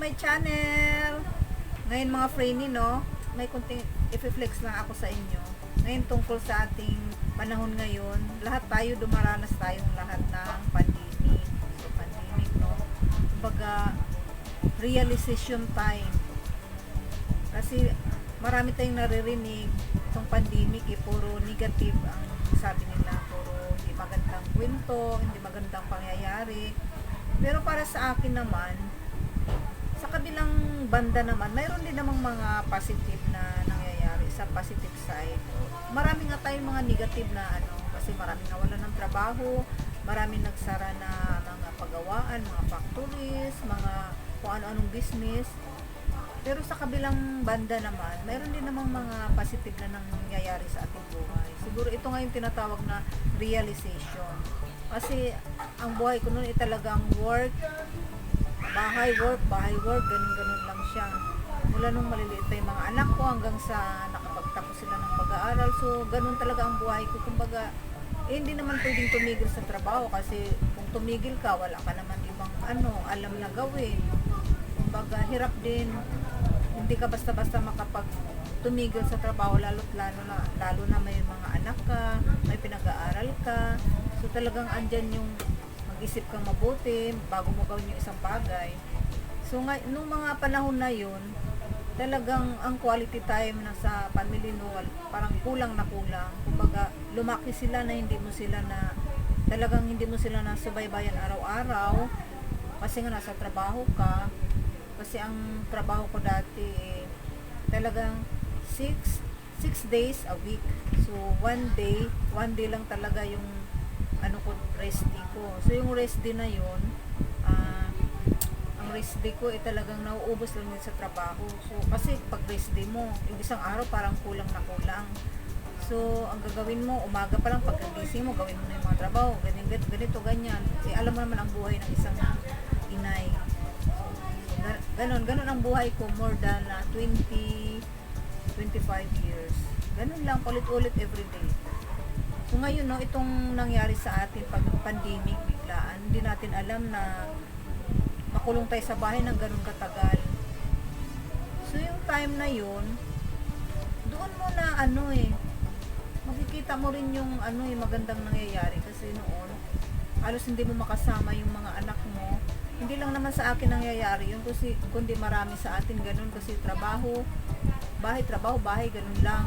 my channel. Ngayon mga Franny, no? May kunting i-flex lang ako sa inyo. Ngayon tungkol sa ating panahon ngayon, lahat tayo dumaranas tayong lahat ng pandemic. So, pandemic, no? Kumbaga, realization time. Kasi marami tayong naririnig itong pandemic, eh, puro negative ang sabi nila, puro hindi magandang kwento, hindi magandang pangyayari. Pero para sa akin naman, sa kabilang banda naman, mayroon din namang mga positive na nangyayari sa positive side. Marami nga tayong mga negative na ano, kasi marami nawala ng trabaho, marami nagsara na mga pagawaan, mga factories, mga kung ano-anong business. Pero sa kabilang banda naman, mayroon din namang mga positive na nangyayari sa ating buhay. Siguro ito nga yung tinatawag na realization. Kasi ang buhay ko noon ay talagang work, bahay work, bahay work, ganun-ganun lang siya. Mula nung maliliit pa yung mga anak ko hanggang sa nakapagtapos sila ng pag-aaral. So, ganun talaga ang buhay ko. Kumbaga, eh, hindi naman pwedeng tumigil sa trabaho kasi kung tumigil ka, wala ka naman ibang ano, alam na gawin. Kumbaga, hirap din. Hindi ka basta-basta makapag tumigil sa trabaho lalo't lalo na lalo na may mga anak ka, may pinag-aaral ka. So talagang andyan yung mag-isip kang mabuti bago mo gawin yung isang bagay. So nga, nung mga panahon na yun, talagang ang quality time na sa family no, wal- parang kulang na kulang. Kumbaga, lumaki sila na hindi mo sila na, talagang hindi mo sila na subaybayan araw-araw. Kasi nga nasa trabaho ka. Kasi ang trabaho ko dati, talagang six, six days a week. So, one day, one day lang talaga yung ano ko, rest ko. So, yung rest day na yun, ah, ang rest day ko eh talagang nauubos lang din sa trabaho. So, kasi pag rest day mo, yung isang araw parang kulang na kulang. So, ang gagawin mo, umaga pa lang pagkagising mo, gawin mo na yung mga trabaho, ganito, ganito, ganyan. Eh, alam mo naman ang buhay ng isang inay. Ga- Ganon, ganon ang buhay ko more than ah, 20, 25 years. Ganon lang, ulit-ulit everyday. So ngayon, no, itong nangyari sa atin pag pandemic biglaan, hindi natin alam na makulong tayo sa bahay ng ganun katagal. So yung time na yun, doon mo na ano eh, makikita mo rin yung ano eh, magandang nangyayari kasi noon, halos hindi mo makasama yung mga anak mo. Hindi lang naman sa akin nangyayari yun kasi kundi marami sa atin ganun kasi trabaho, bahay, trabaho, bahay, ganun lang.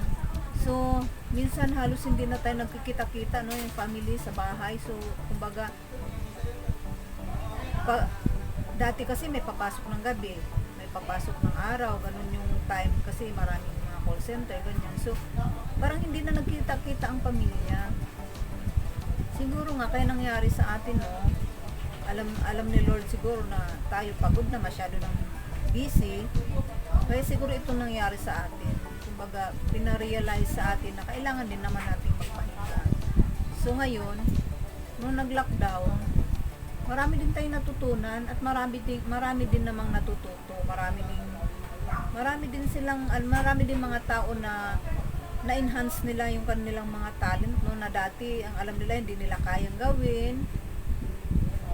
So, minsan halos hindi na tayo nagkikita-kita no, yung family sa bahay. So, kumbaga, pa, dati kasi may papasok ng gabi, may papasok ng araw, ganun yung time kasi maraming mga call center, ganyan. So, parang hindi na nagkita-kita ang pamilya. Siguro nga kaya nangyari sa atin, no, alam alam ni Lord siguro na tayo pagod na masyado ng busy. Kaya siguro ito nangyari sa atin. Kumbaga, pinarealize sa atin na kailangan din naman natin magpahinga. So ngayon, nung nag-lockdown, marami din tayong natutunan at marami din marami din namang natututo. Marami din marami din silang marami din mga tao na na-enhance nila yung kanilang mga talent no na dati ang alam nila hindi nila kayang gawin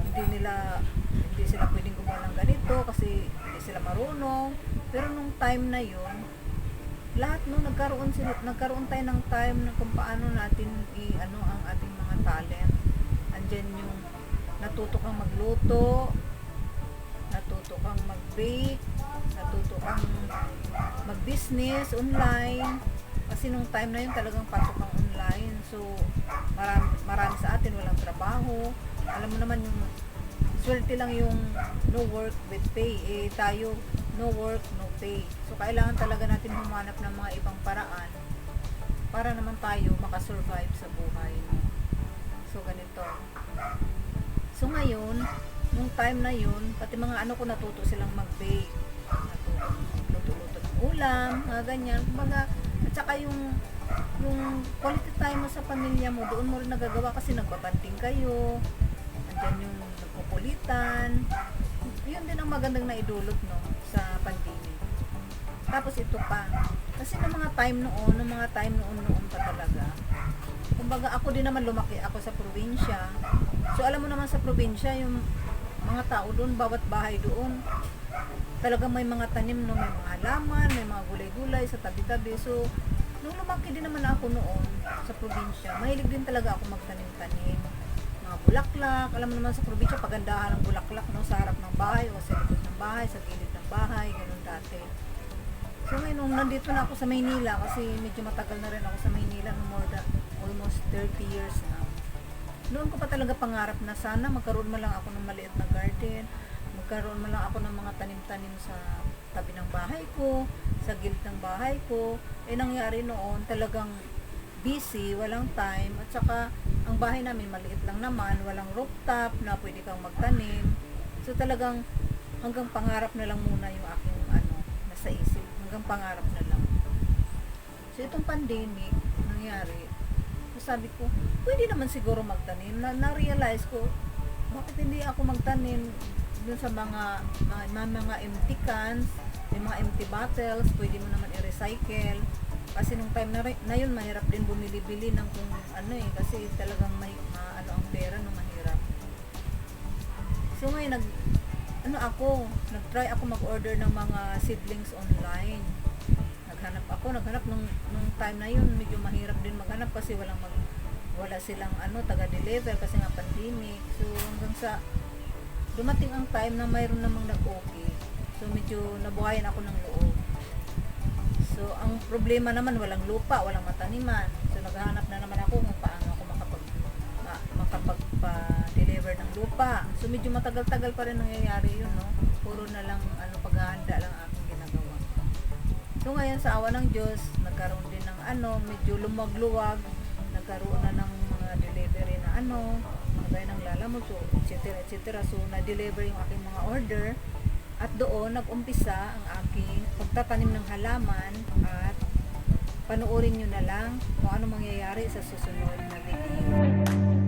hindi nila hindi sila pwedeng gumawa ng ganito kasi hindi sila marunong pero nung time na yon lahat no nagkaroon sila nagkaroon tayo ng time na kung paano natin i ano ang ating mga talent. Andyan yung natuto kang magluto natuto kang mag-bake natuto kang mag-business online. Kasi nung time na yun talagang pasok ang online. So marami, marami sa atin walang trabaho. Alam mo naman yung swerte lang yung no work with pay. Eh tayo no work no pay. So kailangan talaga natin humanap ng mga ibang paraan para naman tayo makasurvive sa buhay so ganito. So ngayon nung time na yun pati mga ano ko natuto silang mag-bake luto-luto ng ulam mga ganyan. Kumbaga at saka yung yung quality time mo sa pamilya mo doon mo rin nagagawa kasi nagbabanding kayo. Andyan yung nagpupulitan yun din ang magandang naidulot no sa pandemic tapos ito pa kasi ng mga time noon ng mga time noon noon pa talaga kumbaga ako din naman lumaki ako sa probinsya so alam mo naman sa probinsya yung mga tao doon, bawat bahay doon. Talagang may mga tanim, no, may mga halaman, may mga gulay-gulay sa tabi-tabi. So, nung lumaki din naman ako noon sa probinsya, mahilig din talaga ako magtanim-tanim. Mga bulaklak, alam mo naman sa probinsya, pagandahan ng bulaklak no, sa harap ng bahay o sa likod ng bahay, sa gilid ng bahay, ganun dati. So ngayon, nung nandito na ako sa Maynila, kasi medyo matagal na rin ako sa Maynila, no, more than almost 30 years na. Noon ko pa talaga pangarap na sana magkaroon man lang ako ng maliit na garden, magkaroon man lang ako ng mga tanim-tanim sa tabi ng bahay ko, sa gilid ng bahay ko. Eh nangyari noon, talagang busy, walang time, at saka ang bahay namin maliit lang naman, walang rooftop na pwede kang magtanim. So talagang hanggang pangarap na lang muna yung aking ano, nasa isip. Hanggang pangarap na lang. So itong pandemic, nangyari, sabi ko, pwede naman siguro magtanim. Na, na-realize ko, bakit hindi ako magtanim dun sa mga, mga, mga empty cans, may mga empty bottles, pwede mo naman i-recycle. Kasi nung time na, na yun, mahirap din bumili-bili ng kung ano eh, kasi talagang may, ma, ano ang pera no mahirap. So ngayon, nag, ano ako, nag-try ako mag-order ng mga seedlings online. Naghanap ako, naghanap nung, nung time na yun, medyo mahirap din maghanap kasi walang mag, wala silang ano, taga-deliver kasi nga pandemic. So hanggang sa dumating ang time na mayroon namang nag-okay. So medyo nabuhayan ako ng loob. So ang problema naman walang lupa, walang mataniman. So naghahanap na naman ako kung paano ako makapag ma, makapagpa-deliver ng lupa. So medyo matagal-tagal pa rin nangyayari yun, no? Puro na lang ano paghahanda lang ang aking ginagawa. So ngayon sa awa ng Diyos, nagkaroon din ng ano, medyo lumagluwag, nagkaroon na ng mga delivery na ano, gaya ng lalamog, so, etc. etc. So na-deliver yung aking mga order. At doon nag-umpisa ang aking pagtatanim ng halaman at panoorin nyo na lang kung ano mangyayari sa susunod na video.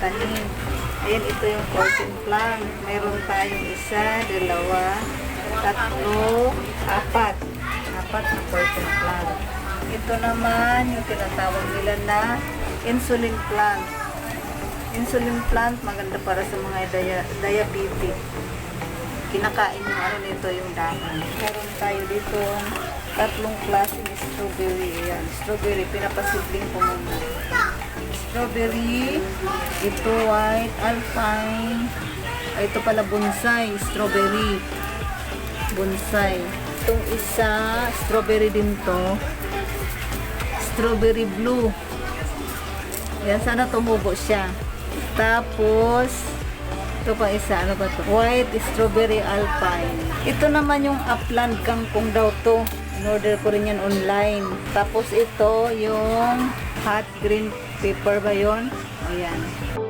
Natanim. Ayan, ito yung fortune plant. Meron tayong isa, dalawa, tatlo, apat. Apat na fortune plant. Ito naman yung tinatawag nila na insulin plant. Insulin plant, maganda para sa mga dia- diabetic kinakain yung ano nito yung dahon. Meron tayo dito tatlong klaseng strawberry. Ayan, strawberry. Pinapasidling ko muna. Strawberry. Ito white, alpine. Ito pala bonsai. Strawberry. Bonsai. Itong isa, strawberry din to. Strawberry blue. Yan, sana tumubo siya. Tapos, ito pa isa, ano ba to? White strawberry alpine. Ito naman yung upland kangkong daw to. In-order ko rin yan online. Tapos ito yung hot green pepper ba yon? Ayan.